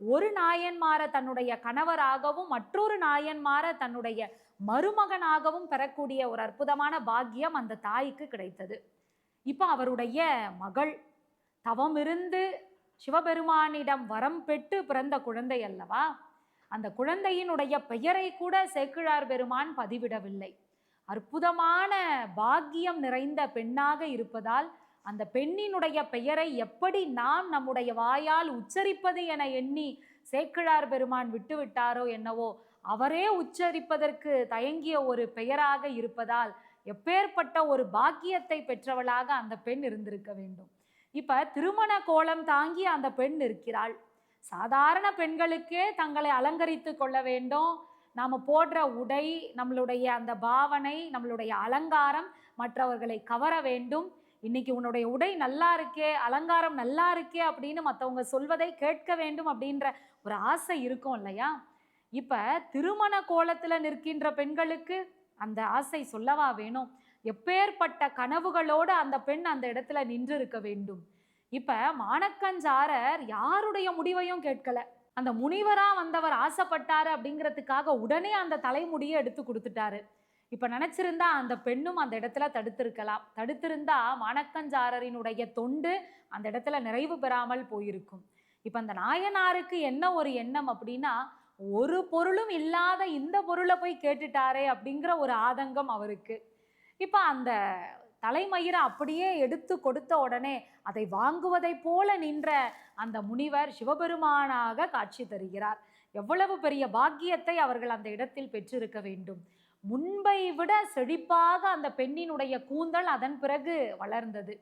ஒரு நாயன்மார தன்னுடைய கணவராகவும் மற்றொரு நாயன்மார தன்னுடைய மருமகனாகவும் பெறக்கூடிய ஒரு அற்புதமான பாக்கியம் அந்த தாய்க்கு கிடைத்தது. இப்போ அவருடைய மகள் தவமிருந்து சிவபெருமானிடம் வரம் பெற்று பிறந்த குழந்தை அல்லவா? அந்த குழந்தையினுடைய பெயரை கூட சேக்கிழார் பெருமான் பதிவிடவில்லை. அற்புதமான பாக்கியம் நிறைந்த பெண்ணாக இருப்பதால் அந்த பெண்ணினுடைய பெயரை எப்படி நாம் நம்முடைய வாயால் உச்சரிப்பது என எண்ணி சேக்கிழார் பெருமான் விட்டுவிட்டாரோ என்னவோ அவரே உச்சரிப்பதற்கு தயங்கிய ஒரு பெயராக இருப்பதால் எப்பேற்பட்ட ஒரு பாக்கியத்தை பெற்றவளாக அந்த பெண் இருந்திருக்க வேண்டும். இப்ப திருமண கோலம் தாங்கி அந்த பெண் இருக்கிறாள் சாதாரண பெண்களுக்கே தங்களை அலங்கரித்து கொள்ள வேண்டும். நாம் போடுற உடை நம்மளுடைய அந்த பாவனை நம்மளுடைய அலங்காரம் மற்றவர்களை கவர வேண்டும். இன்னைக்கு உன்னுடைய உடை நல்லா இருக்கே அலங்காரம் நல்லா இருக்கே அப்படின்னு மற்றவங்க சொல்வதை கேட்க வேண்டும் அப்படின்ற ஒரு ஆசை இருக்கும் இல்லையா? இப்போ திருமண கோலத்தில் நிற்கின்ற பெண்களுக்கு அந்த ஆசை சொல்லவா வேணும்? எப்பேற்பட்ட கனவுகளோடு அந்த பெண் அந்த இடத்துல நின்று இருக்க வேண்டும்? இப்போ மாணக்கஞ்சாரர் யாருடைய முடிவையும் கேட்கல. அந்த முனிவராக வந்தவர் ஆசைப்பட்டாரு அப்படிங்கிறதுக்காக உடனே அந்த தலைமுடியை எடுத்து கொடுத்துட்டாரு. இப்ப நினைச்சிருந்தா அந்த பெண்ணும் அந்த இடத்துல தடுத்திருக்கலாம். தடுத்திருந்தா மணக்கஞ்சாரரினுடைய தொண்டு அந்த இடத்துல நிறைவு பெறாமல் போயிருக்கும். இப்ப அந்த நாயனாருக்கு என்ன ஒரு எண்ணம் அப்படின்னா ஒரு பொருளும் இல்லாத இந்த பொருளை போய் கேட்டுட்டாரே அப்படிங்கிற ஒரு ஆதங்கம் அவருக்கு. இப்ப அந்த தலைமயிரை அப்படியே எடுத்து கொடுத்த உடனே அதை வாங்குவதை போல நின்ற அந்த முனிவர் சிவபெருமானாக காட்சி தருகிறார். எவ்வளவு பெரிய பாக்கியத்தை அவர்கள் அந்த இடத்தில் பெற்றிருக்க வேண்டும். முன்பை விட செழிப்பாக அந்த பெண்ணினுடைய கூந்தல் அதன் பிறகு வளர்ந்தது.